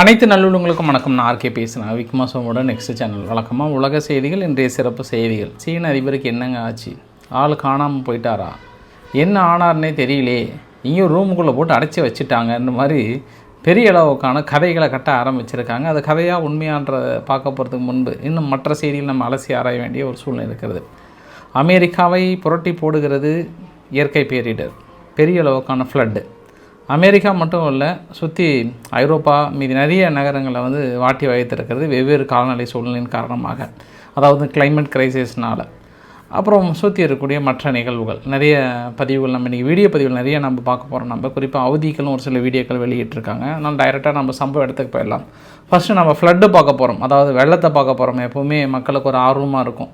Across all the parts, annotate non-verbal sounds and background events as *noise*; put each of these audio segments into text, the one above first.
அனைத்து நல்லுள்ளங்களுக்கும் வணக்கம். நான் ஆர்கே பேசுகிறேன் விக்மாசமோட நெக்ஸ்ட் சேனல் வழக்கமாக உலக செய்திகள் இன்றைய சிறப்பு செய்திகள். சீன அதிபருக்கு என்னங்க ஆச்சு? ஆள் காணாமல் போயிட்டாரா? என்ன ஆனார்னே தெரியலே. இங்கேயும் ரூமுக்குள்ளே போட்டு அடைச்சி வச்சுட்டாங்கன்ற மாதிரி பெரிய அளவுக்கான கதைகளை கட்ட ஆரம்பிச்சிருக்காங்க. அது கதையாக உண்மையான்ற பார்க்க போகிறதுக்கு முன்பு இன்னும் மற்ற செய்திகள் நம்ம அலசி ஆராய வேண்டிய ஒரு சூழ்நிலை இருக்கிறது. அமெரிக்காவை புரட்டி போடுகிறது இயற்கை பேரிடர். பெரிய அளவுக்கான ஃப்ளட்டு அமெரிக்கா மட்டும் இல்லை சுற்றி ஐரோப்பா மீதி நிறைய நகரங்களை வந்து வாட்டி வைத்திருக்கிறது வெவ்வேறு காலநிலை சூழ்நிலையின் காரணமாக. அதாவது கிளைமேட் கிரைசிஸ்னால் அப்புறம் சுற்றி இருக்கக்கூடிய மற்ற நிகழ்வுகள். நிறைய பதிவுகள் நம்ம இன்றைக்கி வீடியோ பதிவுகள் நிறைய நம்ம பார்க்க போகிறோம் நம்ம குறிப்பாக அவதிகளும் ஒரு சில வீடியோக்கள் வெளியிட்டிருக்காங்க. அதனால் டைரெக்டாக நம்ம சம்பவ இடத்துக்கு போயிடலாம். ஃபஸ்ட்டு நம்ம ஃப்ளட்டு பார்க்க போகிறோம் அதாவது வெள்ளத்தை பார்க்க போகிறோம் எப்போவுமே மக்களுக்கு ஒரு ஆர்வமாக இருக்கும்.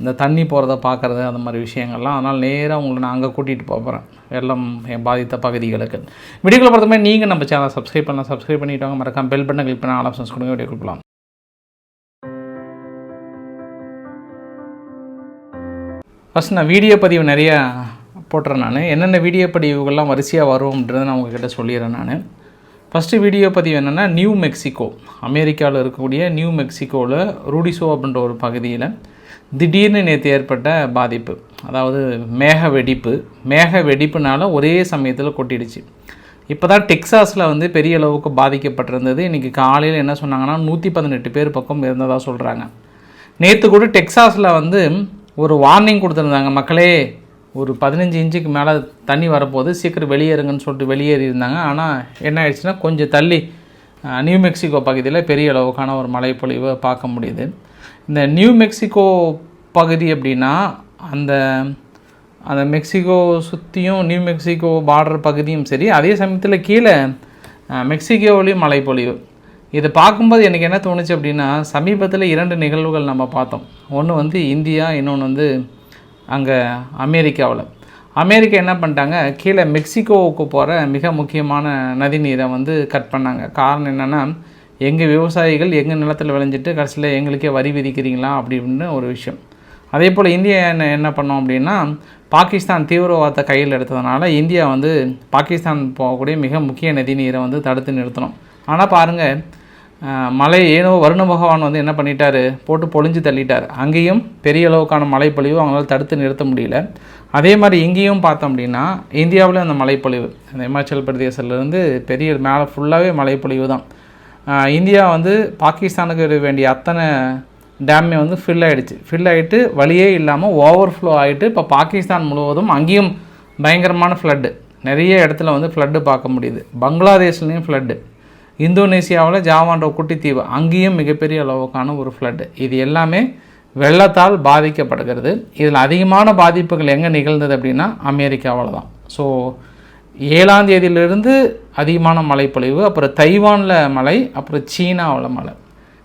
இந்த தண்ணி போகிறத பார்க்குறது அந்த மாதிரி விஷயங்கள்லாம். அதனால் நேராக உங்களை நான் அங்கே கூட்டிகிட்டு போகிறேன் வெள்ளம் என் பாதித்த பகுதிகளுக்கு. வீடியோக்களை பொறுத்த நீங்கள் நம்ம சேனலை சப்ஸ்கிரைப் பண்ணலாம். சப்ஸ்கிரைப் பண்ணிவிட்டாங்க மறக்காம பெல் பட்டன் கிளிக் பண்ண ஆப்ஷன்ஸ் கொடுங்க. வீடியோ கொடுக்கலாம் ஃபஸ்ட் நான் வீடியோ பதிவு நிறையா போட்டுறேன் நான். என்னென்ன வீடியோ பதிவுகள்லாம் வரிசையாக வரும் வரும்ன்றதை நான் உங்ககிட்ட சொல்லிடுறேன் நான். ஃபஸ்ட்டு வீடியோ பதிவு என்னென்னா நியூ மெக்சிகோ அமெரிக்காவில் இருக்கக்கூடிய நியூ மெக்சிகோவில் ரூடிசோ அப்படின்ற ஒரு பகுதியில் திடீர்னு நேற்று ஏற்பட்ட பாதிப்பு அதாவது மேக வெடிப்பு. மேக வெடிப்புனால ஒரே சமயத்தில் கொட்டிடுச்சு. இப்போ தான் டெக்ஸாஸில் வந்து பெரிய அளவுக்கு பாதிக்கப்பட்டிருந்தது. இன்றைக்கி காலையில் என்ன சொன்னாங்கன்னா நூற்றி பதினெட்டு பேர் பக்கம் இருந்ததாக சொல்கிறாங்க நேற்று கூட டெக்ஸாஸில் வந்து ஒரு வார்னிங் கொடுத்துருந்தாங்க. மக்களே ஒரு பதினஞ்சு இன்ச்சுக்கு மேலே தண்ணி வரப்போகுது சீக்கிரம் வெளியேறுங்கன்னு சொல்லிட்டு வெளியேறி இருந்தாங்க ஆனால் என்ன ஆயிடுச்சுன்னா கொஞ்சம் தள்ளி நியூ மெக்சிகோ பகுதியில் பெரிய அளவுக்கான ஒரு மழைப்பொழிவை பார்க்க முடியுது. இந்த நியூ மெக்சிகோ பகுதி அப்படின்னா அந்த அந்த மெக்சிகோ சுற்றியும் நியூ மெக்சிகோ பார்டர் பகுதியும் சரி அதே சமயத்தில் கீழே அஹ், மலைப்பொழிவு. இதை பார்க்கும்போது எனக்கு என்ன தோணுச்சு அப்படின்னா சமீபத்தில் இரண்டு நிகழ்வுகள் நம்ம பார்த்தோம். ஒன்று வந்து இந்தியா இன்னொன்று வந்து அங்கே அமெரிக்காவில். அமெரிக்கா என்ன பண்ணிட்டாங்க கீழே மெக்சிகோவுக்கு போகிற மிக முக்கியமான நதிநீரை வந்து கட் பண்ணாங்க. காரணம் என்னென்னா எங்கள் விவசாயிகள் எங்கள் நிலத்தில் விளைஞ்சிட்டு கடைசியில் எங்களுக்கே வரி விதிக்கிறீங்களா அப்படின்னு ஒரு விஷயம். அதே போல் இந்தியா என்ன என்ன பண்ணோம் அப்படின்னா பாகிஸ்தான் தீவிரவாதத்தை கையில் எடுத்ததுனால இந்தியா வந்து பாகிஸ்தான் போகக்கூடிய மிக முக்கிய நதி நீரை வந்து தடுத்து நிறுத்தணும் ஆனால் பாருங்கள் மலை ஏனோ வருண பகவான் வந்து என்ன பண்ணிட்டாரு? போட்டு பொழிஞ்சு தள்ளிட்டார். அங்கேயும் பெரிய அளவுக்கான மழைப்பொழிவு அவங்களால தடுத்து நிறுத்த முடியல. அதே மாதிரி இங்கேயும் பார்த்தோம் அப்படின்னா இந்தியாவிலும் அந்த மழைப்பொழிவு. அந்த இமாச்சல் பிரதேசத்துலேருந்து பெரிய மேலே ஃபுல்லாகவே மழைப்பொழிவு தான். இந்தியா வந்து பாகிஸ்தானுக்கு வேண்டிய அத்தனை டேமே வந்து ஃபில் ஆகிடுச்சு ஃபில் ஆகிட்டு வழியே இல்லாமல் ஓவர்ஃப்ளோ ஆகிட்டு இப்போ பாகிஸ்தான் முழுவதும் அங்கேயும் பயங்கரமான ஃப்ளட்டு நிறைய இடத்துல வந்து ஃப்ளட்டு பார்க்க முடியுது. பங்களாதேஷ்லேயும் ஃப்ளட்டு இந்தோனேசியாவில் ஜாவான்ற குட்டித்தீவு அங்கேயும் மிகப்பெரிய அளவுக்கான ஒரு ஃப்ளட்டு இது எல்லாமே வெள்ளத்தால் பாதிக்கப்படுகிறது. இதில் அதிகமான பாதிப்புகள் எங்கே நிகழ்ந்தது அப்படின்னா அமெரிக்காவில் தான். ஸோ ஏழாம் தேதியிலிருந்து அதிகமான மழைப்பொழிவு அப்புறம் தைவானில் மழை அப்புறம் சீனாவில் மழை.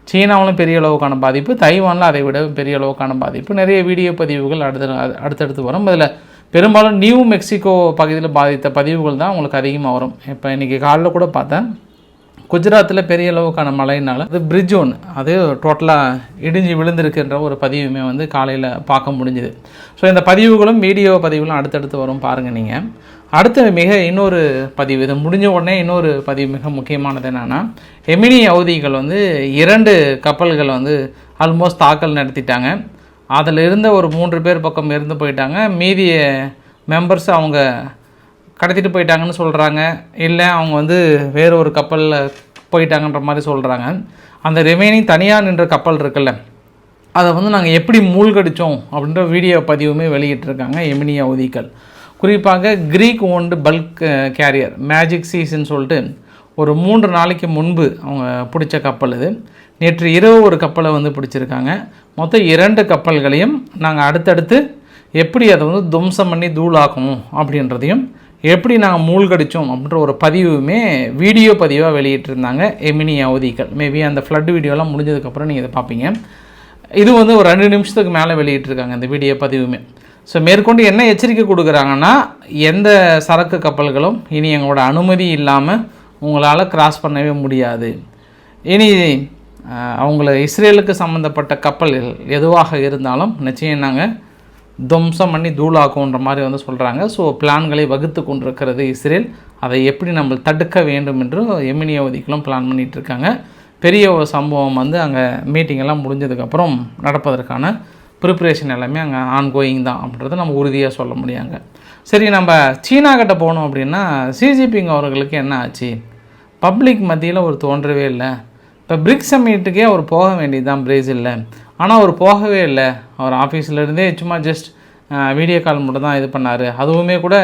சீனாவிலும் பெரிய அளவுக்கான பாதிப்பு தைவானில் அதை விட பெரிய அளவுக்கான பாதிப்பு. நிறைய வீடியோ பதிவுகள் அடுத்த அடுத்தடுத்து வரும். அதில் பெரும்பாலும் நியூ மெக்சிகோ பகுதியில் பாதித்த பதிவுகள் தான் உங்களுக்கு அதிகமாக வரும். இப்போ இன்றைக்கி காலைல கூட பார்த்தேன். குஜராத்தில் பெரிய அளவுக்கான மழையினால் அது பிரிட்ஜ் ஒன்று அது டோட்டலாக இடிஞ்சு விழுந்திருக்குன்ற ஒரு பதிவுமே வந்து காலையில் பார்க்க முடிஞ்சுது. ஸோ இந்த பதிவுகளும் வீடியோ பதிவுகளும் அடுத்தடுத்து வரும் பாருங்கள் நீங்கள் அடுத்த மிக இன்னொரு பதிவு இது முடிஞ்ச உடனே இன்னொரு பதிவு மிக முக்கியமானது என்னென்னா எமினி அவதிகள் வந்து இரண்டு கப்பல்கள் வந்து ஆல்மோஸ்ட் தாக்கல் நடத்திட்டாங்க. அதில் இருந்த ஒரு மூன்று பேர் பக்கம் இருந்து போயிட்டாங்க. மீதி மெம்பர்ஸ் அவங்க கடத்திட்டு போயிட்டாங்கன்னு சொல்கிறாங்க இல்லை அவங்க வந்து வேற ஒரு கப்பலில் போயிட்டாங்கன்ற மாதிரி சொல்கிறாங்க அந்த ரிமைனிங் தனியாக நின்ற கப்பல் இருக்குல்ல அதை வந்து நாங்கள் எப்படி மூழ்கடித்தோம் அப்படின்ற வீடியோ பதிவுமே வெளியிட்டிருக்காங்க எமினி அவதிகள் குறிப்பாக Greek owned bulk carrier magic சீஸ்ன்னு சொல்லிட்டு ஒரு மூன்று நாளைக்கு முன்பு அவங்க பிடிச்ச கப்பல் இது. நேற்று இரவு ஒரு கப்பலை வந்து பிடிச்சிருக்காங்க. மொத்தம் இரண்டு கப்பல்களையும் நாங்கள் அடுத்தடுத்து எப்படி அதை வந்து துவம்சம் பண்ணி தூளாக்கணும் அப்படின்றதையும் எப்படி நாங்கள் மூழ்கடித்தோம் அப்படின்ற ஒரு பதிவுமே வீடியோ பதிவாக வெளியிட்டிருந்தாங்க. எமினி அவதிகள். மேபி அந்த ஃப்ளட் வீடியோலாம் முடிஞ்சதுக்கப்புறம் நீங்கள் இதை பார்ப்பீங்க. இது வந்து ஒரு ரெண்டு நிமிஷத்துக்கு மேலே வெளியிட்டிருக்காங்க இந்த வீடியோ பதிவுமே. ஸோ மேற்கொண்டு என்ன எச்சரிக்கை கொடுக்குறாங்கன்னா எந்த சரக்கு கப்பல்களும் இனி எங்களோட அனுமதி இல்லாமல் உங்களால் கிராஸ் பண்ணவே முடியாது. இனி அவங்கள இஸ்ரேலுக்கு சம்மந்தப்பட்ட கப்பல்கள் எதுவாக இருந்தாலும் நிச்சயம் நாங்கள் துவம்சம் பண்ணி தூளாக்குன்ற மாதிரி வந்து சொல்கிறாங்க ஸோ பிளான்களை வகுத்து கொண்டிருக்கிறது இஸ்ரேல். அதை எப்படி நம்ம தடுக்க வேண்டும் என்று எமினி அவதிகளும் பிளான் பண்ணிகிட்ருக்காங்க இருக்காங்க. பெரிய ஒரு சம்பவம் வந்து அங்கே மீட்டிங்கெல்லாம் முடிஞ்சதுக்கப்புறம் நடப்பதற்கான ப்ரிப்பரேஷன் எல்லாமே அங்கே ஆன்கோயிங் தான் அப்படின்றத நம்ம உறுதியாக சொல்ல முடியாங்க. சரி நம்ம சீனா கிட்ட போனோம் அப்படின்னா சிஜிபிங் அவர்களுக்கு என்ன ஆச்சு? பப்ளிக் மத்தியில் ஒரு தோன்றவே இல்லை. இப்போ பிரிக்ஸ் சம்மிட்டுக்கே அவர் போக வேண்டியது தான் பிரேசிலில். ஆனால் அவர் போகவே இல்லை. அவர் ஆஃபீஸில் இருந்தே சும்மா ஜஸ்ட் வீடியோ கால் மட்டும் தான் இது பண்ணார். அதுவுமே கூட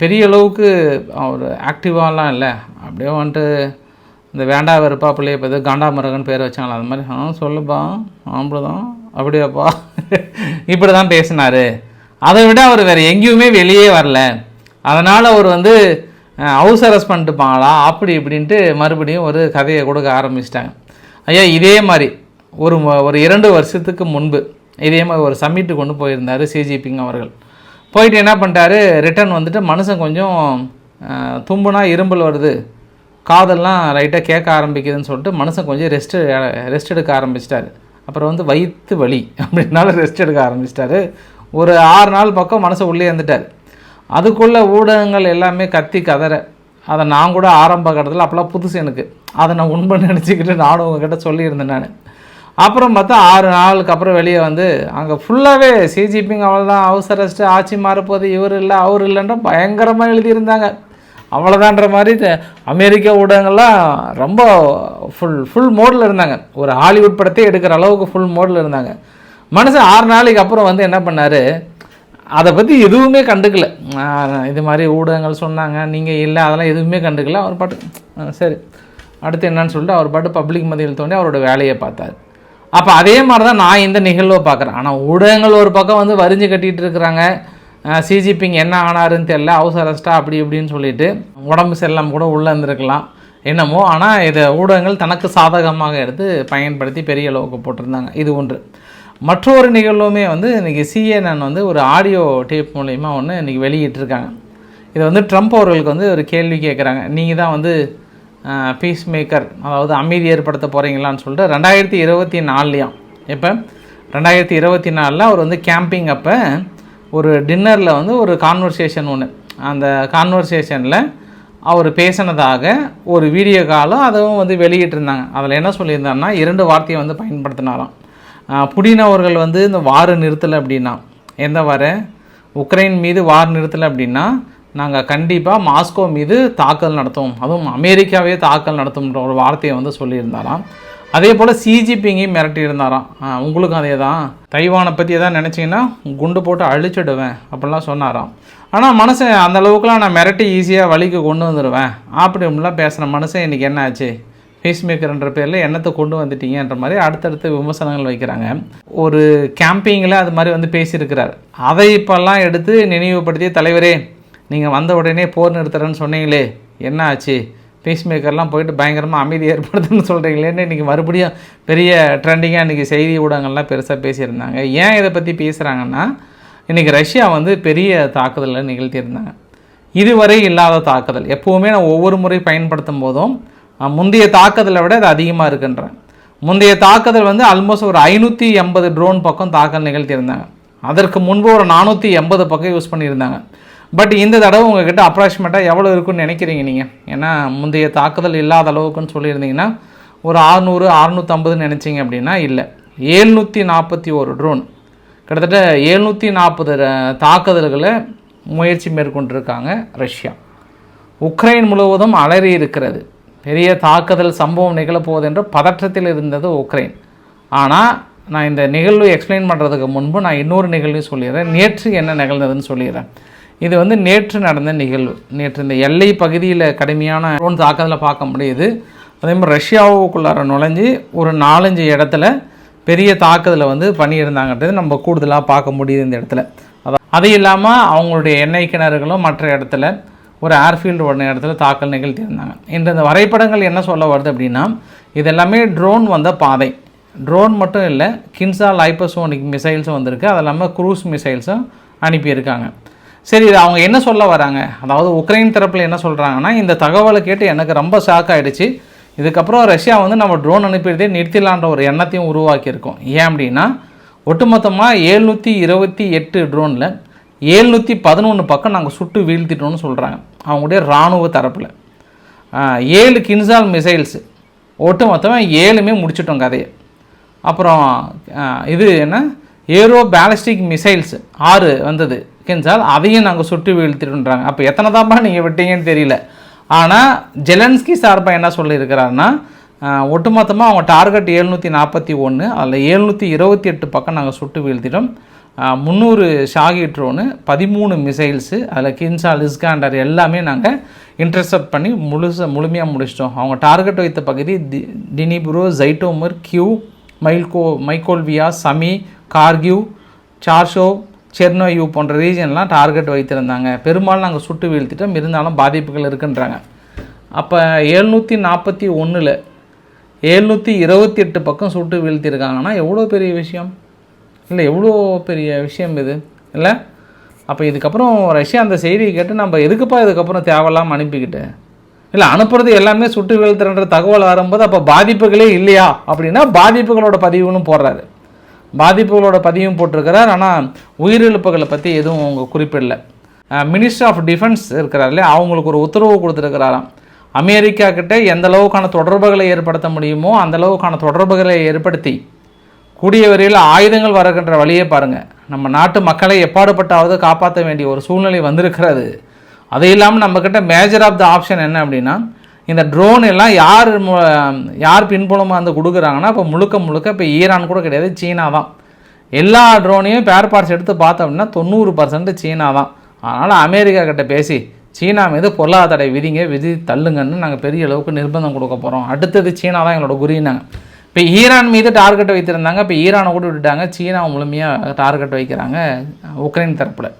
பெரிய அளவுக்கு அவர் ஆக்டிவாலாம் இல்லை. அப்படியே வந்துட்டு இந்த வேண்டா வெறுப்பா பிள்ளைய பார்த்து காண்டாமரகன் பேர் வச்சாங்களா? அது மாதிரி ஆ சொல்லுப்பா ஆம்பளதான். அப்படியாப்பா? இப்படி தான் பேசினார். அதை விட அவர் வேறு எங்கேயுமே வெளியே வரல. அதனால் அவர் வந்து ஹவுஸ் அரெஸ்ட் பண்ணிட்டுப்பாங்களா? அப்படி இப்படின்ட்டு மறுபடியும் ஒரு கதையை கொடுக்க ஆரம்பிச்சிட்டாங்க. ஐயா இதே மாதிரி ஒரு ஒரு இரண்டு வருஷத்துக்கு முன்பு இதே மாதிரி ஒரு சம்மிட்டு கொண்டு போயிருந்தார் சிஜிபிங் அவர்கள். போயிட்டு என்ன பண்ணிட்டாரு? ரிட்டர்ன் வந்துட்டு மனுஷன் கொஞ்சம் தும்புனா இரும்பல் வருது. காதெல்லாம் லைட்டாக கேட்க ஆரம்பிக்குதுன்னு சொல்லிட்டு மனுஷன் கொஞ்சம் ரெஸ்ட் ரெஸ்ட் எடுக்க ஆரம்பிச்சிட்டாரு. அப்புறம் வந்து வயிற்று வலி அப்படின்னால ரெஸ்ட் எடுக்க ஆரம்பிச்சிட்டாரு. ஒரு ஆறு நாள் பக்கம் மனசை உள்ளே இருந்துட்டார். அதுக்குள்ளே ஊடகங்கள் எல்லாமே கத்தி கதற அதை நான் கூட ஆரம்ப கட்டத்தில் அப்போல்லாம் புதுசு எனக்கு. அதை நான் உண்மை நினச்சிக்கிட்டு நானும் உங்ககிட்ட சொல்லியிருந்தேன் நான். அப்புறம் பார்த்தா ஆறு நாளுக்கு அப்புறம் வெளியே வந்து அங்கே ஃபுல்லாகவே சிஜிபிங்க அவள் தான் அவசரஸ்ட்டு ஆட்சி மாறப்போகுது. இவர் இல்லை அவர் இல்லைன்ற பயங்கரமாக எழுதியிருந்தாங்க. அவ்வளோதான்ற மாதிரி த- அமெரிக்க ஊடகங்கள்லாம் ரொம்ப ஃபுல் ஃபுல் மோடில் இருந்தாங்க. ஒரு ஹாலிவுட் படத்தையே எடுக்கிற அளவுக்கு ஃபுல் மோடில் இருந்தாங்க. மனுஷன் ஆறு நாளைக்கு அப்புறம் வந்து என்ன பண்ணார்? அதை பற்றி எதுவுமே கண்டுக்கல. இது மாதிரி ஊடகங்கள் சொன்னாங்க நீங்கள் இல்லை அதெல்லாம் எதுவுமே கண்டுக்கல. அவர் பாட்டு சரி. அடுத்து என்னன்னு சொல்லிட்டு அவர் பாட்டு பப்ளிக் மத்தியில் தோண்டி அவரோட வேலையை பார்த்தார். அப்போ அதே மாதிரி தான் நான் இந்த நிகழ்வை பார்க்குறேன். ஆனால் ஊடகங்கள் ஒரு பக்கம் வந்து வரிஞ்சு கட்டிகிட்டு இருக்கிறாங்க. சிஜிபிங் என்ன ஆனாருன்னு தெரில ஹவுஸ் அரெஸ்ட்டாக அப்படி இப்படின்னு சொல்லிட்டு உடம்பு செல்லாம் கூட உள்ளே இருந்திருக்கலாம். என்னமோ ஆனால் இதை ஊடகங்கள் தனக்கு சாதகமாக எடுத்து பயன்படுத்தி பெரிய அளவுக்கு போட்டிருந்தாங்க. இது ஒன்று. மற்றொரு நிகழ்வுமே வந்து இன்றைக்கி சிஎன்என் வந்து ஒரு ஆடியோ டேப் மூலயமா ஒன்று இன்றைக்கி வெளியிட்டிருக்காங்க. இதை வந்து ட்ரம்ப் அவர்களுக்கு வந்து ஒரு கேள்வி கேட்குறாங்க. நீங்கள் தான் வந்து பீஸ் மேக்கர் அதாவது அமைதி ஏற்படுத்த போகிறீங்களான்னு சொல்லிட்டு ரெண்டாயிரத்தி இருபத்தி நாலுலையும் இப்போ ரெண்டாயிரத்தி இருபத்தி நாலில் அவர் வந்து கேம்பிங் அப்போ ஒரு டின்னரில் வந்து ஒரு கான்வர்சேஷன் ஒன்று அந்த கான்வர்சேஷனில் அவர் பேசினதாக ஒரு வீடியோ காலும் அதுவும் வந்து வெளியிட்டிருந்தாங்க. அதில் என்ன சொல்லியிருந்தாருன்னா இரண்டு வார்த்தையை வந்து பயன்படுத்தினாராம். புடினவர்கள் வந்து இந்த வார் நிறுத்தலை அப்படின்னா எந்த வார? உக்ரைன் மீது வார் நிறுத்தலை அப்படின்னா நாங்கள் கண்டிப்பாக மாஸ்கோ மீது தாக்கல் நடத்துவோம். அதுவும் அமெரிக்காவே தாக்கல் நடத்தும்ன்ற ஒரு வார்த்தையை வந்து சொல்லியிருந்தாராம். அதே போல் சிஜிபிங்கையும் மிரட்டி இருந்தாராம். உங்களுக்கும் அதே தான் தைவானை பற்றி எதாவது நினச்சிங்கன்னா குண்டு போட்டு அழிச்சிடுவேன் அப்படிலாம் சொன்னாராம். ஆனால் மனுஷன் அந்த அளவுக்குலாம் நான் மிரட்டி ஈஸியாக வழிக்கு கொண்டு வந்துடுவேன் அப்படி இப்படிலாம் பேசுகிற மனுஷன் இன்றைக்கி என்ன ஆச்சு? ஃபேஸ்மேக்கர்ன்ற பேரில் என்னத்தை கொண்டு வந்துட்டீங்கன்ற மாதிரி அடுத்தடுத்த விமர்சனங்கள் வைக்கிறாங்க. ஒரு கேம்பிங்கில் அது மாதிரி வந்து பேசியிருக்கிறார். அதை இப்போல்லாம் எடுத்து நினைவுபடுத்திய தலைவரே நீங்கள் வந்த உடனே போர் நிறுத்துறேன்னு சொன்னீங்களே என்ன ஆச்சு? பேஸ்மேக்கர்லாம் போயிட்டு பயங்கரமாக அமைதி ஏற்படுத்துன்னு சொல்கிறீங்களேன்னு இன்றைக்கி மறுபடியும் பெரிய ட்ரெண்டிங்காக இன்றைக்கி செய்தி ஊடகங்கள்லாம் பெருசாக பேசியிருந்தாங்க. ஏன் இதை பற்றி பேசுகிறாங்கன்னா இன்றைக்கி ரஷ்யா வந்து பெரிய தாக்குதலை நிகழ்த்தியிருந்தாங்க. இதுவரை இல்லாத தாக்குதல். எப்போவுமே நான் ஒவ்வொரு முறை பயன்படுத்தும் போதும் முந்தைய தாக்குதலை விட அது அதிகமாக இருக்குன்றேன். முந்தைய தாக்குதல் வந்து ஆல்மோஸ்ட் ஒரு ஐநூற்றி எண்பது ட்ரோன் பக்கம் தாக்கல் நிகழ்த்தியிருந்தாங்க. அதற்கு முன்பு ஒரு நானூற்றி எண்பது பக்கம் யூஸ் பண்ணியிருந்தாங்க. பட் இந்த தடவை உங்ககிட்ட அப்ராக்சிமேட்டாக எவ்வளோ இருக்குன்னு நினைக்கிறீங்க நீங்கள் ஏன்னா முந்தைய தாக்குதல் இல்லாத அளவுக்குன்னு சொல்லியிருந்தீங்கன்னா ஒரு ஆறுநூறு அறுநூற்றம்பதுன்னு நினச்சிங்க அப்படின்னா இல்லை. ஏழ்நூற்றி நாற்பத்தி ஒரு ட்ரோன் கிட்டத்தட்ட எழுநூற்றி நாற்பது தாக்குதல்களை முயற்சி மேற்கொண்டிருக்காங்க ரஷ்யா. உக்ரைன் முழுவதும் அலறி இருக்கிறது. பெரிய தாக்குதல் சம்பவம் நிகழப்போகுது பதற்றத்தில் இருந்தது உக்ரைன். ஆனால் நான் இந்த நிகழ்வு எக்ஸ்பிளைன் பண்ணுறதுக்கு முன்பு நான் இன்னொரு நிகழ்வையும் சொல்லிடுறேன். நேற்று என்ன நிகழ்ந்ததுன்னு சொல்லிடுறேன். இது வந்து நேற்று நடந்த நிகழ்வு. நேற்று இந்த எல்லை பகுதியில் கடுமையான ட்ரோன் தாக்குதலை பார்க்க முடியுது. அதே மாதிரி ரஷ்யாவுக்குள்ளார நுழைஞ்சு ஒரு நாலஞ்சு இடத்துல பெரிய தாக்குதலை வந்து பண்ணியிருந்தாங்கன்றது நம்ம கூடுதலாக பார்க்க முடியுது இந்த இடத்துல. அதான் அது இல்லாமல் அவங்களுடைய எண்ணெய் கிணறுகளும் மற்ற இடத்துல ஒரு ஏர்ஃபீல்டு ஒன்று இடத்துல தாக்கல் நிகழ்த்தியிருந்தாங்க. இன்று இந்த வரைபடங்கள் என்ன சொல்ல வருது அப்படின்னா இது எல்லாமே ட்ரோன் வந்த பாதை. ட்ரோன் மட்டும் இல்லை கின்சா லைப்பசோனிக் மிசைல்ஸும் வந்திருக்கு. அது இல்லாமல் க்ரூஸ் மிசைல்ஸும் அனுப்பியிருக்காங்க. சரி இது அவங்க என்ன சொல்ல வராங்க? அதாவது உக்ரைன் தரப்பில் என்ன சொல்கிறாங்கன்னா இந்த தகவலை கேட்டு எனக்கு ரொம்ப ஷாக் ஆகிடுச்சு இதுக்கப்புறம் ரஷ்யா வந்து நம்ம ட்ரோன் அனுப்பிடுறதே நிறுத்திடலான்ற ஒரு எண்ணத்தையும் உருவாக்கியிருக்கோம். ஏன் அப்படின்னா ஒட்டுமொத்தமாக ஏழ்நூற்றி இருபத்தி எட்டு ட்ரோனில் ஏழ்நூற்றி பதினொன்று பக்கம் நாங்கள் சுட்டு வீழ்த்திட்டோம்னு சொல்கிறாங்க அவங்களுடைய இராணுவ தரப்பில். ஏழு கின்சால் மிசைல்ஸு ஒட்டு மொத்தமாக ஏழுமே முடிச்சிட்டோம் கதையை. அப்புறம் இது என்ன? ஏரோ பேலஸ்டிக் மிசைல்ஸ் ஆறு வந்தது. கின்சால் அதையும் நாங்கள் சுட்டு வீழ்த்திடுன்றாங்க அப்போ எத்தனை தான்ப்பா நீங்கள் விட்டீங்கன்னு தெரியல. ஆனால் ஜெலன்ஸ்கி சார்பாக என்ன சொல்லியிருக்கிறாருன்னா ஒட்டுமொத்தமாக அவங்க டார்கெட் எழுநூற்றி நாற்பத்தி ஒன்று அதில் எழுநூற்றி இருபத்தி எட்டு பக்கம் நாங்கள் சுட்டு வீழ்த்திட்டோம். முந்நூறு ஷாகி ட்ரோனு பதிமூணு மிசைல்ஸு அதில் கின்சால் இஸ்காண்டர் எல்லாமே நாங்கள் இன்டர்செப்ட் பண்ணி முழுச முழுமையாக முடிச்சிட்டோம். அவங்க டார்கெட் வைத்த பகுதி தி டினிபுரோ ஜைட்டோமர் கியூ மைல்கோ மைக்கோல்வியா சமி கார்கியூ சார்ஷோ செர்னோயு போன்ற ரீஜன்லாம் டார்கெட் வைத்திருந்தாங்க. பெரும்பாலும் நாங்கள் சுட்டு வீழ்த்திட்டோம். இருந்தாலும் பாதிப்புகள் இருக்குன்றாங்க. அப்போ எழுநூற்றி நாற்பத்தி ஒன்றில் எழுநூற்றி இருபத்தி எட்டு பக்கம் சுட்டு வீழ்த்திருக்காங்கன்னா எவ்வளோ பெரிய விஷயம்? இல்லை எவ்வளோ பெரிய விஷயம் இது? இல்லை? அப்போ இதுக்கப்புறம் ரஷ்யா அந்த செய்தியை கேட்டு நம்ம எதுக்குப்பா இதுக்கப்புறம் தேவையில்லாமல் அனுப்பிக்கிட்டு? இல்லை அனுப்புறது எல்லாமே சுட்டு வீழ்த்துறன்ற தகவல் வரும்போது அப்போ பாதிப்புகளே இல்லையா? அப்படின்னா பாதிப்புகளோட பதிவுன்னு போடுறாரு. பாதிப்புகளோட பதிவும் போட்டிருக்கிறார். ஆனால் உயிரிழப்புகளை பற்றி எதுவும் அவங்க குறிப்பிடல. மினிஸ்டர் ஆஃப் டிஃபென்ஸ் இருக்கிறார்களே அவங்களுக்கு ஒரு உத்தரவு கொடுத்துருக்கிறாராம். அமெரிக்கா கிட்ட எந்த அளவுக்கான தொடர்புகளை ஏற்படுத்த முடியுமோ அந்த அளவுக்கான தொடர்புகளை ஏற்படுத்தி கூடிய வரையில் ஆயுதங்கள் வருகின்ற வழியை பாருங்கள் நம்ம நாட்டு மக்களை எப்பாடுபட்டாவது காப்பாற்ற வேண்டிய ஒரு சூழ்நிலை வந்திருக்கிறது. அது இல்லாமல் நம்மக்கிட்ட மேஜர் ஆஃப் த ஆப்ஷன் என்ன அப்படின்னா இந்த ட்ரோன் எல்லாம் யார் யார் பின்புலமாக வந்து கொடுக்குறாங்கன்னா இப்போ முழுக்க முழுக்க இப்போ ஈரான் கூட கிடையாது சீனா தான் எல்லா ட்ரோனையும் பேர் பார்ட்ஸ் எடுத்து பார்த்தோம் அப்படின்னா தொண்ணூறு பர்சன்ட் சீனா தான் அதனால் அமெரிக்கா கிட்ட பேசி சீனா மீது பொருளாதார தடை விதிங்க விதி தள்ளுங்கன்னு நாங்கள் பெரிய அளவுக்கு நிர்பந்தம் கொடுக்க போகிறோம் அடுத்தது சீனா தான் எங்களோட குறினாங்க இப்போ ஈரான் மீது டார்கெட் வைத்திருந்தாங்க இப்போ ஈரானை கூட விட்டுட்டாங்க சீனா முழுமையாக டார்கெட் வைக்கிறாங்க உக்ரைன் தரப்பில்.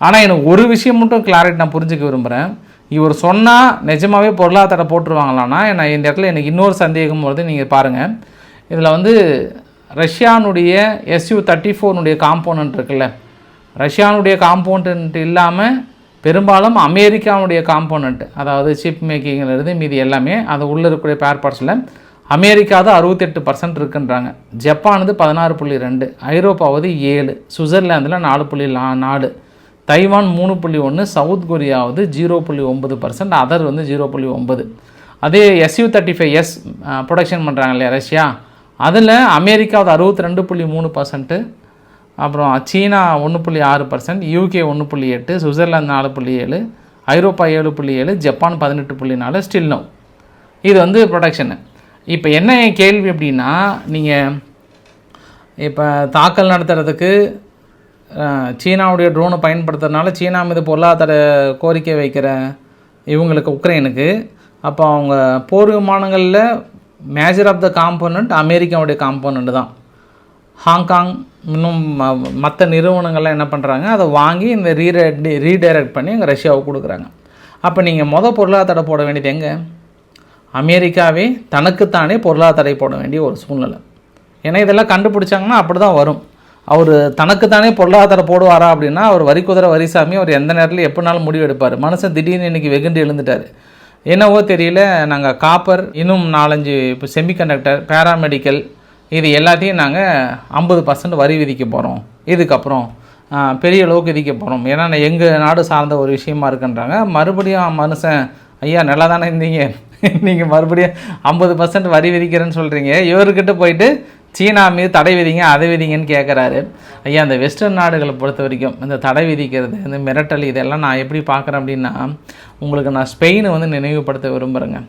ஆனால் எனக்கு ஒரு விஷயம் மட்டும் கிளாரிட்டி நான் புரிஞ்சுக்க விரும்புகிறேன் இவர் சொன்னால் நிஜமாகவே பொருளாதார போட்டுருவாங்களான்னா நான் இந்த இடத்துல எனக்கு இன்னொரு சந்தேகம் வருது நீங்கள் பாருங்கள் இதில் வந்து ரஷ்யானுடைய எஸ்யூ தேர்ட்டி ஃபோர்னுடைய காம்போனன்ட் இருக்குல்ல. ரஷ்யானுடைய காம்போனன்ட் இல்லாமல் பெரும்பாலும் அமெரிக்காவுடைய காம்போனன்ட் அதாவது சிப் மேக்கிங்கிறது மீதி எல்லாமே அது உள்ளே இருக்கக்கூடிய பேர் பார்ட்ஸில் அமெரிக்கா தான் அறுபத்தெட்டு பர்சன்ட் இருக்குன்றாங்க. ஜப்பானது பதினாறு புள்ளி ரெண்டு ஐரோப்பாவது ஏழு சுவிட்சர்லாந்தில் நாலு புள்ளி நா- நாலு. தைவான் மூணு புள்ளி ஒன்று சவுத் கொரியாவது ஜீரோ புள்ளி ஒம்பது பர்சன்ட் அதர் வந்து ஜீரோ புள்ளி ஒம்பது அதே SU thirty five S production பண்ணுறாங்க இல்லையா ரஷ்யா? அதில் அமெரிக்காவது அறுபத்தி ரெண்டு புள்ளி மூணு பர்சன்ட்டு அப்புறம் சீனா ஒன்று புள்ளி ஆறு பர்சன்ட் யூகே ஒன்று புள்ளி எட்டு சுவிட்சர்லாந்து நாலு புள்ளி ஏழு ஐரோப்பா ஏழு புள்ளி ஏழு ஜப்பான் பதினெட்டு புள்ளி நாலு ஸ்டில் நோ இது வந்து ப்ரொடக்ஷனு இப்போ என்ன கேள்வி அப்படின்னா நீங்கள் இப்போ தாக்கல் நடத்துறதுக்கு சீனாவுடைய ட்ரோனை பயன்படுத்துறதுனால சீனா மீது பொருளாதார கோரிக்கை வைக்கிற இவங்களுக்கு உக்ரைனுக்கு. அப்போ அவங்க போர் விமானங்களில் மேஜர் ஆஃப் த காம்போனண்ட் அமெரிக்காவுடைய காம்போனண்ட் தான். ஹாங்காங் இன்னும் மற்ற நிறுவனங்கள்லாம் என்ன பண்ணுறாங்க அதை வாங்கி இந்த ரீடைரக்ட் ரீடைரக்ட் பண்ணி அங்கே ரஷ்யாவுக்கு கொடுக்குறாங்க. அப்போ நீங்கள் மொதல் பொருளாதார போட வேண்டியது எங்கே? அமெரிக்காவே தனக்குத்தானே பொருளாதார போட வேண்டிய ஒரு சூழ்நிலை. ஏன்னா இதெல்லாம் கண்டுபிடிச்சாங்கன்னா அப்படி தான் வரும். அவர் தனக்குத்தானே பொருளாதார போடுவாரா அப்படின்னா அவர் வரி குதிரை வரிசாமி அவர் எந்த நேரத்தில் எப்படினாலும் முடிவு எடுப்பார் மனுஷன் திடீர்னு இன்னைக்கு வெகுண்டு எழுந்துட்டார். என்னவோ தெரியல நாங்கள் காப்பர் இன்னும் நாலஞ்சு இப்போ செமிகண்டக்டர் பேராமெடிக்கல் இது எல்லாத்தையும் நாங்கள் ஐம்பது பர்சன்ட் வரி விதிக்க போகிறோம் இதுக்கப்புறம் பெரிய அளவுக்கு விதிக்க போகிறோம் ஏன்னா எங்கள் நாடு சார்ந்த ஒரு விஷயமா இருக்குன்றாங்க. மறுபடியும் மனுஷன் ஐயா நல்லா தானே இருந்தீங்க. *laughs* நீங்கள் மறுபடியும் ஐம்பது பர்சன்ட் வரி விதிக்கிறேன்னு சொல்கிறீங்க இவர்கிட்ட போயிட்டு சீனா மீது தடை விதிங்க அதை விதிங்கன்னு கேட்குறாரு ஐயா அந்த வெஸ்டர்ன் நாடுகளை பொறுத்த வரைக்கும் இந்த தடை விதிக்கிறது இந்த மிரட்டல் இதெல்லாம் நான் எப்படி பார்க்குறேன் அப்படின்னா உங்களுக்கு நான் ஸ்பெயினை வந்து நினைவுபடுத்த விரும்புகிறேங்க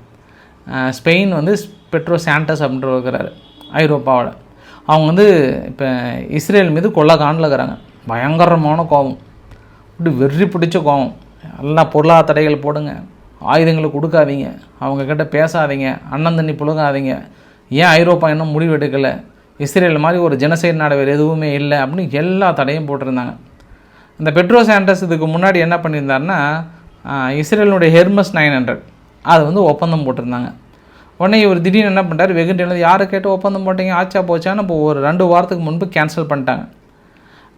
ஸ்பெயின் வந்து பெட்ரோ சாண்டஸ் அப்படின்ற இருக்கிறாரு ஐரோப்பாவோட. அவங்க வந்து இப்போ இஸ்ரேல் மீது கொள்ள இருக்கிறாங்க. பயங்கரமான கோபம். இப்படி வெறி பிடிச்ச கோபம். எல்லாம் பொருளாதார தடைகள் போடுங்க. ஆயுதங்களை கொடுக்காதீங்க. அவங்கக்கிட்ட பேசாதீங்க. அண்ணன் தண்ணி புழுகாதீங்க. ஏன் ஐரோப்பா இன்னும் முடிவெடுக்கலை இஸ்ரேல் மாதிரி ஒரு ஜெனசைட் நாடு எதுவுமே இல்லை அப்படின்னு எல்லா தடையும் போட்டிருந்தாங்க. இந்த பெட்ரோ சாண்டஸ் இதுக்கு முன்னாடி என்ன பண்ணியிருந்தாருன்னா இஸ்ரேலினுடைய ஹெர்மஸ் நைன் ஹண்ட்ரட். அது வந்து ஒப்பந்தம் போட்டிருந்தாங்க. உடனே இவர் திடீர்னு என்ன பண்ணிட்டார் வெகுண்டு யாரை கேட்டு ஒப்பந்தம் போட்டீங்க ஆச்சா போச்சான்னு இப்போ ஒரு ரெண்டு வாரத்துக்கு முன்பு கேன்சல் பண்ணிட்டாங்க.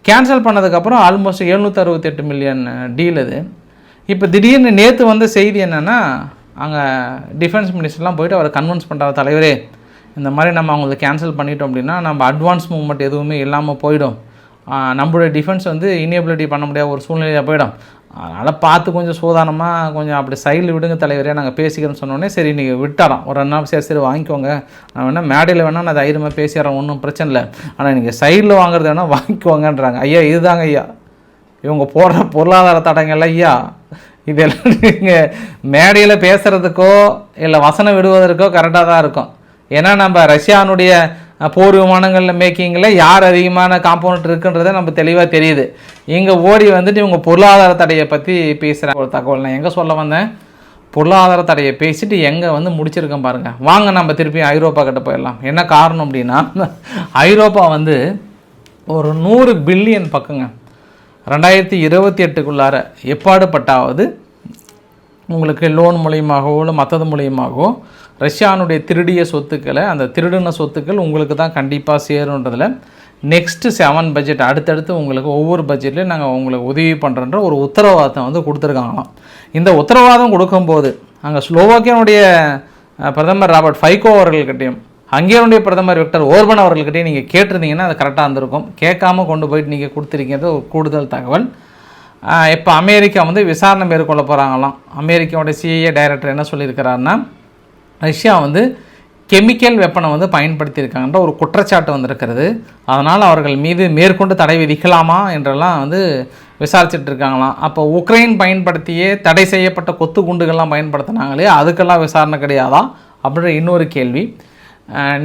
கேன்சல் பண்ணதுக்கப்புறம் ஆல்மோஸ்ட் எழுநூற்றி அறுபத்தெட்டு மில்லியன் டீல் அது இப்போ திடீர்னு நேற்று வந்த செய்தி என்னென்னா அங்கே டிஃபென்ஸ் மினிஸ்டர்லாம் போயிட்டு அவரை கன்வின்ஸ் பண்ணுறாங்க தலைவரே. இந்த மாதிரி நம்ம அவங்கள கேன்சல் பண்ணிட்டோம் அப்படின்னா நம்ம அட்வான்ஸ் மூவ்மெண்ட் எதுவுமே இல்லாமல் போயிடும். நம்மளுடைய டிஃபென்ஸ் வந்து இனியபிலிட்டி பண்ண முடியாத ஒரு சூழ்நிலையாக போயிடும். அதனால் பார்த்து கொஞ்சம் சூதானமாக கொஞ்சம் அப்படி சைடில் விடுங்க தலைவரே நாங்கள் பேசிக்கிறோம்னு சொன்னோடனே சரி நீங்கள் விட்டாராம் ஒரு ரெண்டு நாள் சரி சரி வாங்கிக்கோங்க. நான் வேணால் மேடையில் வேணால் நான் தைரியமாக பேசிடுறேன் ஒன்றும் பிரச்சனை இல்லை. ஆனால் நீங்கள் சைடில் வாங்குறது வேணால் வாங்கிக்கோங்கன்றாங்க. ஐயா இதுதாங்க ஐயா. இவங்க போடுற பொருளாதார தடங்கள் ஐயா. இதெல்லாம் நீங்கள் மேடையில் பேசுகிறதுக்கோ இல்லை வசனம் விடுவதற்கோ கரெக்டாக தான் இருக்கும். ஏன்னா நம்ம ரஷ்யானுடைய போர் விமானங்களில் மேக்கிங்கில் யார் அதிகமான காம்பவுண்ட் இருக்குன்றதை நம்ம தெளிவாக தெரியுது. இங்கே ஓடி வந்துட்டு இவங்க பொருளாதார தடையை பற்றி பேசுகிறாங்க ஒரு தகவல் நான் எங்கே சொல்ல வந்தேன்? பொருளாதார தடையை பேசிட்டு எங்கே வந்து முடிச்சிருக்கேன் பாருங்கள் வாங்க நம்ம திருப்பி ஐரோப்பா கிட்ட போயிடலாம். என்ன காரணம் அப்படின்னா ஐரோப்பா வந்து ஒரு நூறு பில்லியன் பக்கங்க. ரெண்டாயிரத்தி இருபத்தி எட்டுக்குள்ளார எப்பாடுபட்டாவது உங்களுக்கு லோன் மூலியமாகவோ இல்லை மற்றது மூலியமாகவோ ரஷ்யானுடைய திருடிய சொத்துக்களை அந்த திருடின சொத்துக்கள் உங்களுக்கு தான் கண்டிப்பாக சேருன்றதில் நெக்ஸ்ட்டு செவன் பட்ஜெட் அடுத்தடுத்து உங்களுக்கு ஒவ்வொரு பட்ஜெட்லேயும் நாங்கள் உங்களுக்கு உதவி பண்ணுறன்ற ஒரு உத்தரவாதத்தை வந்து கொடுத்துருக்காங்களாம். இந்த உத்தரவாதம் கொடுக்கும்போது அங்கே ஸ்லோவாக்கியனுடைய பிரதமர் ராபர்ட் ஃபைகோ அவர்கள்கிட்டையும் ஹங்கேருடைய பிரதமர் விக்டர் ஓர்பன் அவர்கள்கிட்டையும் நீங்கள் கேட்டிருந்தீங்கன்னா அது கரெக்டாக இருந்திருக்கும். கேட்காம கொண்டு போயிட்டு நீங்கள் கொடுத்துருக்கிறது ஒரு கூடுதல் தகவல். இப்போ அமெரிக்கா வந்து விசாரணை மேற்கொள்ள போகிறாங்களாம் அமெரிக்காவோட சிஏ டைரக்டர் என்ன சொல்லியிருக்கிறாருன்னா ரஷ்யா வந்து கெமிக்கல் வெப்பனை வந்து பயன்படுத்தியிருக்காங்கன்ற ஒரு குற்றச்சாட்டு வந்திருக்கிறது. அதனால் அவர்கள் மீது மேற்கொண்டு தடை விதிக்கலாமா என்றெல்லாம் வந்து விசாரிச்சுட்டு இருக்காங்களாம் அப்போ உக்ரைன் பயன்படுத்தியே தடை செய்யப்பட்ட கொத்து குண்டுகள்லாம் பயன்படுத்தினாங்களே அதுக்கெல்லாம் விசாரணை கிடையாதா? அப்படின்ற இன்னொரு கேள்வி.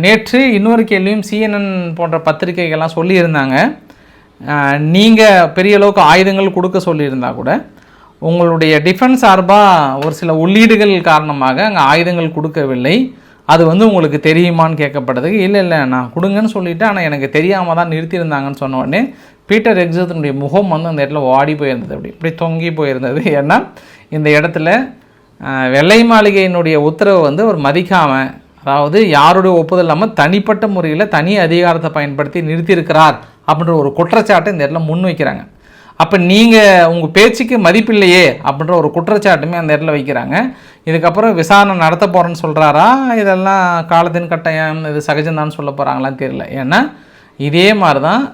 நேற்று இன்னொரு கேள்வியும் சிஎன்என் போன்ற பத்திரிகைகள்லாம் சொல்லியிருந்தாங்க. நீங்கள் பெரிய அளவுக்கு ஆயுதங்கள் கொடுக்க சொல்லியிருந்தா கூட உங்களுடைய டிஃபென்ஸ் சார்பாக ஒரு சில உள்ளீடுகள் காரணமாக அங்கே ஆயுதங்கள் கொடுக்கவில்லை. அது வந்து உங்களுக்கு தெரியுமான்னு கேட்கப்பட்டதுக்கு இல்லை இல்லை நான் கொடுங்கன்னு சொல்லிவிட்டு ஆனால் எனக்கு தெரியாமல் தான் நிறுத்தியிருந்தாங்கன்னு சொன்ன உடனே பீட்டர் எக்ஸத்தினுடைய முகம் வந்து அந்த இடத்துல வாடி போயிருந்தது. அப்படி இப்படி தொங்கி போயிருந்தது. ஏன்னா இந்த இடத்துல வெள்ளை மாளிகையினுடைய உத்தரவு வந்து அவர் மதிக்காமல் அதாவது யாருடைய ஒப்புதல் இல்லாமல் தனிப்பட்ட முறையில் தனி அதிகாரத்தை பயன்படுத்தி நிறுத்தியிருக்கிறார் அப்படின்ற ஒரு குற்றச்சாட்டை இந்த இடத்துல முன் வைக்கிறாங்க அப்போ நீங்கள் உங்கள் பேச்சுக்கு மதிப்பில்லையே அப்படின்ற ஒரு குற்றச்சாட்டுமே அந்த இடத்துல வைக்கிறாங்க. இதுக்கப்புறம் விசாரணை நடத்த போகிறேன்னு சொல்கிறாரா இதெல்லாம் காலத்தின் கட்டாயம் இது சகஜம்தான் சொல்ல போகிறாங்களான்னு தெரியல. ஏன்னா இதே மாதிரி தான்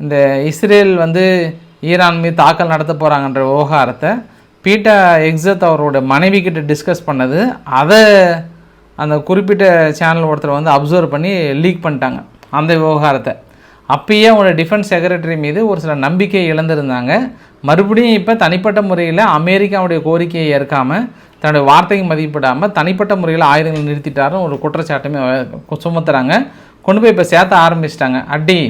இந்த இஸ்ரேல் வந்து ஈரான் மீது தாக்கல் நடத்த போகிறாங்கன்ற விவகாரத்தை பீட்டா எக்ஸத் அவரோட மனைவி கிட்ட டிஸ்கஸ் பண்ணது. அதை அந்த குறிப்பிட்ட சேனல் ஒருத்தர் வந்து அப்சர்வ் பண்ணி லீக் பண்ணிட்டாங்க. அந்த விவகாரத்தை. அப்பயே அவங்களோட டிஃபென்ஸ் செக்ரட்டரி மீது ஒரு சில நம்பிக்கை இழந்திருந்தாங்க. மறுபடியும் இப்போ தனிப்பட்ட முறையில் அமெரிக்காவுடைய கோரிக்கையை ஏற்காமல் தன்னுடைய வார்த்தைக்கு மதிப்பிடாமல் தனிப்பட்ட முறையில் ஆயுதங்கள் நிறுத்திட்டாருன்னு ஒரு குற்றச்சாட்டுமே சுமத்துறாங்க. கொண்டு போய் இப்போ சேர்த்த ஆரம்பிச்சிட்டாங்க. அடி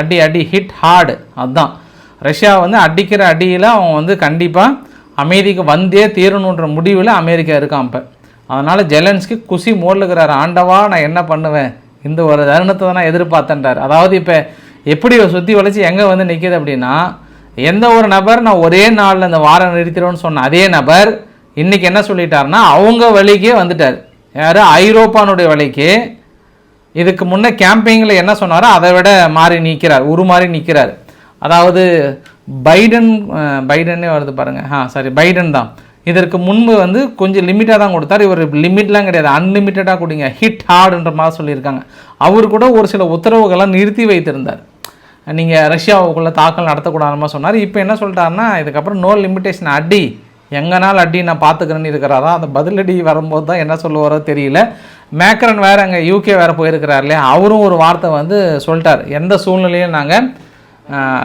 அடி அடி ஹிட் ஹார்டு அதுதான் ரஷ்யா வந்து அடிக்கிற அடியில் அவன் வந்து கண்டிப்பாக அமைதிக்கு வந்தே தீரணுன்ற முடிவில் அமெரிக்கா இருக்கான் இப்போ. அதனால் ஜெலன்ஸ்க்கு குசி மோட்லுக்கிறார் ஆண்டவா நான் என்ன பண்ணுவேன்? இந்த ஒரு தருணத்தை தான் நான் அதாவது இப்போ எப்படி சுற்றி வளைச்சி எங்கே வந்து நிற்கிது அப்படின்னா எந்த ஒரு நபர் நான் ஒரே நாளில் இந்த வாரம் நிறுத்திடுவோன்னு சொன்ன அதே நபர் இன்றைக்கி என்ன சொல்லிட்டாருன்னா அவங்க வழிக்கே வந்துட்டார். யார்? ஐரோப்பானுடைய வழிக்கு. இதுக்கு முன்னே கேம்பெயினில் என்ன சொன்னாரோ அதை விட மாறி நிற்கிறார் உருமாறி நிற்கிறார் அதாவது பைடன் பைடனே வருது பாருங்கள் ஆ சாரி பைடன் தான். இதற்கு முன்பு வந்து கொஞ்சம் லிமிட்டாக தான் கொடுத்தார். இவர் லிமிட்லாம் கிடையாது. அன்லிமிட்டடாக கொடுங்க. ஹிட் ஹார்டுன்ற மாதிரி சொல்லியிருக்காங்க. அவர் கூட ஒரு சில உத்தரவுகள்லாம் நிறுத்தி வைத்திருந்தார். நீங்கள் ரஷ்யாவுக்குள்ளே தாக்கல் நடத்தக்கூடாதுமா சொன்னார். இப்போ என்ன சொல்லிட்டாருன்னா இதுக்கப்புறம் நோ லிமிட்டேஷன் அடி. எங்கனால் அடி நான் பார்த்துக்கிறேன்னு இருக்கிறாரா? அந்த பதிலடி வரும்போது தான் என்ன சொல்லுவாரோ தெரியல. மேக்ரன் வேறு அங்கே யூகே வேறு போயிருக்கிறார் இல்லையா? அவரும் ஒரு வார்த்தை வந்து சொல்லிட்டார். எந்த சூழ்நிலையும் நாங்கள்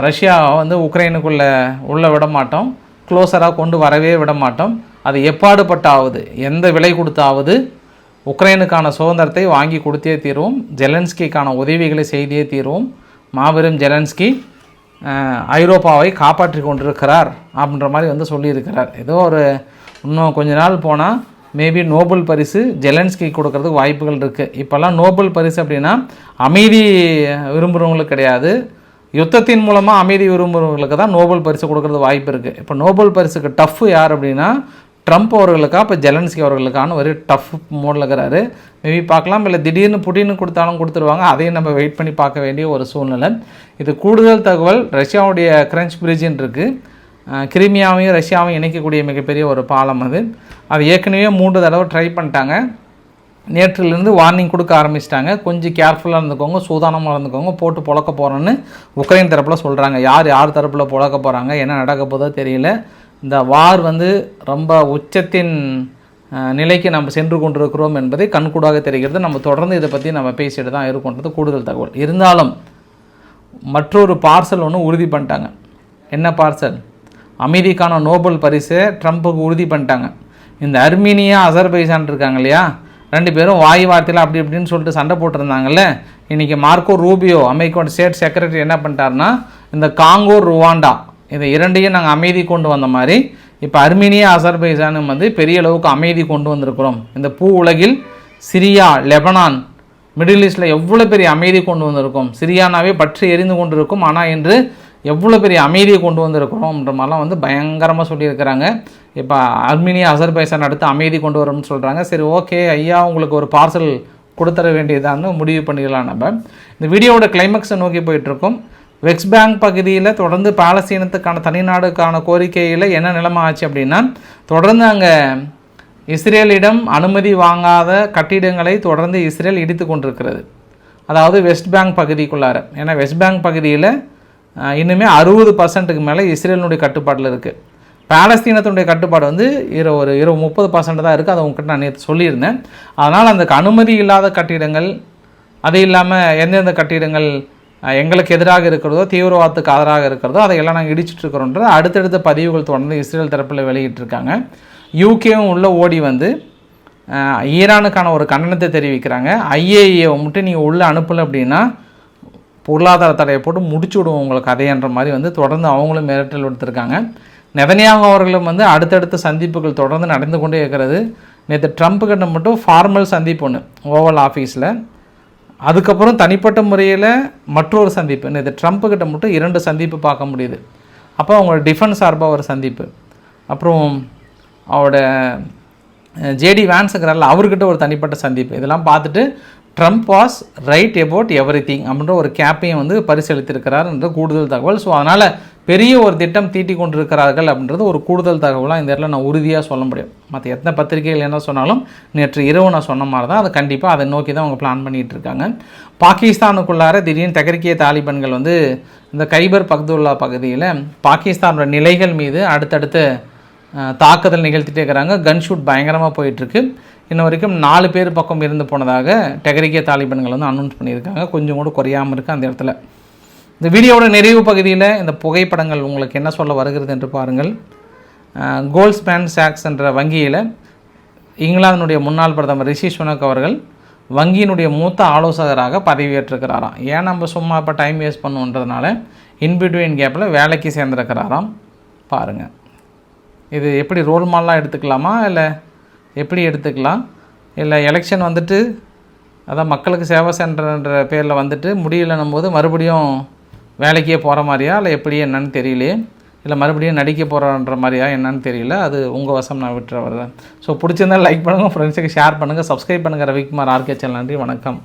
ரஷ்யாவை வந்து உக்ரைனுக்குள்ளே உள்ளே விட மாட்டோம். க்ளோஸராக கொண்டு வரவே விட மாட்டோம். அது எப்பாடுபட்டாவது எந்த விலை கொடுத்தாவது உக்ரைனுக்கான சுதந்திரத்தை வாங்கி கொடுத்தே தீர்வோம். ஜெலன்ஸ்கிக்கான உதவிகளை செய்தே தீர்வோம். மாபெரும் ஜெலன்ஸ்கி ஐரோப்பாவை காப்பாற்றி கொண்டிருக்கிறார் அப்படின்ற மாதிரி வந்து சொல்லியிருக்கிறார். ஏதோ ஒரு இன்னும் கொஞ்ச நாள் போனால் மேபி நோபல் பரிசு ஜெலன்ஸ்கி கொடுக்கறதுக்கு வாய்ப்புகள் இருக்குது இப்போல்லாம் நோபல் பரிசு அப்படின்னா அமைதி விரும்புகிறவங்களுக்கு கிடையாது. யுத்தத்தின் மூலமாக அமைதி விரும்புகிறவங்களுக்கு தான் நோபல் பரிசு கொடுக்கறது வாய்ப்பு இருக்குது இப்போ நோபல் பரிசுக்கு டஃப் யார் அப்படின்னா ட்ரம்ப் அவர்களுக்கா இப்போ ஜெலன்ஸ்கி அவர்களுக்கான ஒரு டஃப் மோடில் இருக்கிறாரு. மேபி பார்க்கலாம் இல்லை திடீர்னு புடின்னு கொடுத்தாலும் கொடுத்துருவாங்க. அதையும் நம்ம வெயிட் பண்ணி பார்க்க வேண்டிய ஒரு சூழ்நிலை. இது கூடுதல் தகவல் ரஷ்யாவுடைய கிரன்ச் பிரிட்ஜின் இருக்குது கிரிமியாவையும் ரஷ்யாவையும் இணைக்கக்கூடிய மிகப்பெரிய ஒரு பாலம் அது. அது ஏற்கனவே மூன்று தடவை ட்ரை பண்ணிட்டாங்க. நேற்றிலிருந்து வார்னிங் கொடுக்க ஆரம்பிச்சிட்டாங்க. கொஞ்சம் கேர்ஃபுல்லாக இருந்துக்கோங்க சூதானமாக இருந்துக்கோங்க போட்டு பொழக்க போகிறோன்னு உக்ரைன் தரப்பில் சொல்கிறாங்க யார் யார் தரப்பில் பொழக்க போகிறாங்க என்ன நடக்க போதோ தெரியல. இந்த வார் வந்து ரொம்ப உச்சத்தின் நிலைக்கு நம்ம சென்று கொண்டிருக்கிறோம் என்பதை கண்கூடாக தெரிகிறது. நம்ம தொடர்ந்து இதை பற்றி நம்ம பேசிட்டு தான் இருக்கோன்றது கூடுதல் தகவல். இருந்தாலும் மற்றொரு பார்சல் ஒன்று உறுதி பண்ணிட்டாங்க. என்ன பார்சல் அமைதிக்கான நோபல் பரிசை ட்ரம்ப்புக்கு உறுதி பண்ணிட்டாங்க. இந்த அர்மீனியா அசர்பைசான் இருக்காங்க இல்லையா? ரெண்டு பேரும் வாய் வார்த்தையில் அப்படி இப்படின்னு சொல்லிட்டு சண்டை போட்டிருந்தாங்கல்ல. இன்றைக்கி மார்க்கோ ரூபியோ அமெரிக்கோட ஸ்டேட் செக்ரட்டரி என்ன பண்ணிட்டாருன்னா இந்த காங்கோ ருவாண்டா இதை இரண்டையும் நாங்கள் அமைதி கொண்டு வந்த மாதிரி இப்போ அர்மீனியா அசர்பைசானும் வந்து பெரிய அளவுக்கு அமைதி கொண்டு வந்திருக்கிறோம். இந்த பூ உலகில் சிரியா லெபனான் மிடில் ஈஸ்டில் எவ்வளோ பெரிய அமைதி கொண்டு வந்திருக்கோம். சிரியானாவே பற்றி எரிந்து கொண்டு இருக்கும் ஆனால் இன்று எவ்வளோ பெரிய அமைதியை கொண்டு வந்திருக்கிறோம்ன்ற மாதிரிலாம் வந்து பயங்கரமாக சொல்லியிருக்கிறாங்க. இப்போ அர்மீனியா அசர்பைசான் அடுத்து அமைதி கொண்டு வரோம்னு சொல்கிறாங்க சரி ஓகே ஐயா உங்களுக்கு ஒரு பார்சல் கொடுத்துட வேண்டியதான்னு முடிவு பண்ணிடலாம் நம்ம. இந்த வீடியோவோட கிளைமேக்ஸை நோக்கி போயிட்டுருக்கோம். வெக்ஸ் பேங்க் பகுதியில் தொடர்ந்து பாலஸ்தீனத்துக்கான தனிநாடுக்கான கோரிக்கையில் என்ன நிலைமை ஆச்சு அப்படின்னா தொடர்ந்து அங்கே இஸ்ரேலிடம் அனுமதி வாங்காத கட்டிடங்களை தொடர்ந்து இஸ்ரேல் இடித்து கொண்டிருக்கிறது. அதாவது வெஸ்ட் பேங்க் பகுதிக்குள்ளார. ஏன்னா வெஸ்ட் பேங்க் பகுதியில் இன்னுமே அறுபது பர்சன்ட்டுக்கு மேலே இஸ்ரேலினுடைய கட்டுப்பாட்டில் இருக்குது பாலஸ்தீனத்தினுடைய கட்டுப்பாடு வந்து இரு ஒரு இருபது முப்பது பர்சன்ட் தான் இருக்குது அதை உங்ககிட்ட நான் நேற்று சொல்லியிருந்தேன். அதனால் அந்த அனுமதி இல்லாத கட்டிடங்கள் அது இல்லாமல் எந்தெந்த கட்டிடங்கள் எங்களுக்கு எதிராக இருக்கிறதோ தீவிரவாதத்துக்கு ஆதரவாக இருக்கிறதோ அதையெல்லாம் நாங்கள் இடிச்சிட்ருக்கிறோன்றது அடுத்தடுத்த பதிவுகள் தொடர்ந்து இஸ்ரேல் தரப்பில் வெளியிட்டிருக்காங்க. யூகேவும் உள்ள ஓடி வந்து ஈரானுக்கான ஒரு கண்டனத்தை தெரிவிக்கிறாங்க. ஐஏஏவை மட்டும் நீங்கள் உள்ளே அனுப்பலை அப்படின்னா பொருளாதார தடையை போட்டு முடிச்சு விடுவோம் உங்களுக்கு கதையன்ற மாதிரி வந்து தொடர்ந்து அவங்களும் மிரட்டல் விடுத்திருக்காங்க. நெதனியாக அவர்களும் வந்து அடுத்தடுத்த சந்திப்புகள் தொடர்ந்து நடந்து கொண்டே இருக்கிறது. நேற்று ட்ரம்ப் கிட்ட மட்டும் ஃபார்மல் சந்திப்பு ஒன்று ஓவல் ஆஃபீஸில் அதுக்கப்புறம் தனிப்பட்ட முறையில் மற்றொரு சந்திப்பு நேற்று ட்ரம்ப் கிட்ட மட்டும் இரண்டு சந்திப்பு பார்க்க முடியுது. அப்போ அவங்களோட டிஃபென்ஸ் சார்பாக ஒரு சந்திப்பு. அப்புறம் அவரோட ஜேடி வேன்ஸுங்கிறாரில் அவர்கிட்ட ஒரு தனிப்பட்ட சந்திப்பு. இதெல்லாம் பார்த்துட்டு Trump was right about everything அப்படின்ற ஒரு கேப்பையும் வந்து பரிசீலித்திருக்கிறார் என்ற கூடுதல் தகவல். ஸோ அதனால் பெரிய ஒரு திட்டம் தீட்டி கொண்டிருக்கிறார்கள் அப்படின்றது ஒரு கூடுதல் தகவலாக இந்த இடத்துல நான் உறுதியாக சொல்ல முடியும். மற்ற எத்தனை பத்திரிகைகள் என்ன சொன்னாலும் நேற்று இரவு நான் சொன்ன மாதிரி தான் அது கண்டிப்பாக அதை நோக்கி தான் அவங்க பிளான் பண்ணிகிட்டு இருக்காங்க பாகிஸ்தானுக்குள்ளார திடீர்னு தகர்க்கிய தாலிபன்கள் வந்து இந்த கைபர் பக்துல்லா பகுதியில் பாகிஸ்தானோட நிலைகள் மீது அடுத்தடுத்து தாக்குதல் நிகழ்த்திட்டே இருக்கிறாங்க. கன்ஷூட் பயங்கரமாக போயிட்டுருக்கு. இன்ன வரைக்கும் நாலு பேர் பக்கம் இருந்து போனதாக டெகரிக்கிய தாலிபன்கள் வந்து அனௌன்ஸ் பண்ணியிருக்காங்க. கொஞ்சம் கூட குறையாமல் இருக்குது அந்த இடத்துல. இந்த வீடியோட நிறைவு பகுதியில் இந்த புகைப்படங்கள் உங்களுக்கு என்ன சொல்ல வருகிறது என்று பாருங்கள். கோல்ஸ்பேன் சாக்ஸ் என்ற வங்கியில் இங்கிலாந்தினுடைய முன்னாள் பிரதமர் ரிஷி சுனக் அவர்கள் வங்கியினுடைய மூத்த ஆலோசகராக பதவியேற்றிருக்கிறாராம். ஏன் நம்ம சும்மா இப்போ டைம் வேஸ்ட் பண்ணுன்றதுனால இன்பிட்வீன் கேப்பில் வேலைக்கு சேர்ந்துருக்கிறாராம். பாருங்கள் இது எப்படி ரோல் மாடலாக எடுத்துக்கலாமா இல்லை எப்படி எடுத்துக்கலாம்? இல்லை எலெக்ஷன் வந்துட்டு அதான் மக்களுக்கு சேவை சென்றன்ற பேரில் வந்துட்டு முடியலன்னும் போது மறுபடியும் வேலைக்கே போகிற மாதிரியா? இல்லை எப்படி என்னன்னு தெரியலையே. இல்லை மறுபடியும் நடிக்க போகிறோன்ற மாதிரியா? என்னன்னு தெரியல. அது உங்கள் வசம் நான் விட்டுற வரேன் ஸோ பிடிச்சிருந்தா லைக் பண்ணுங்கள் ஃப்ரெண்ட்ஸுக்கு ஷேர் பண்ணுங்கள் சப்ஸ்கிரைப் பண்ணுங்கள் ரவிக்குமார் ஆர்கே சேனல் நன்றி வணக்கம்.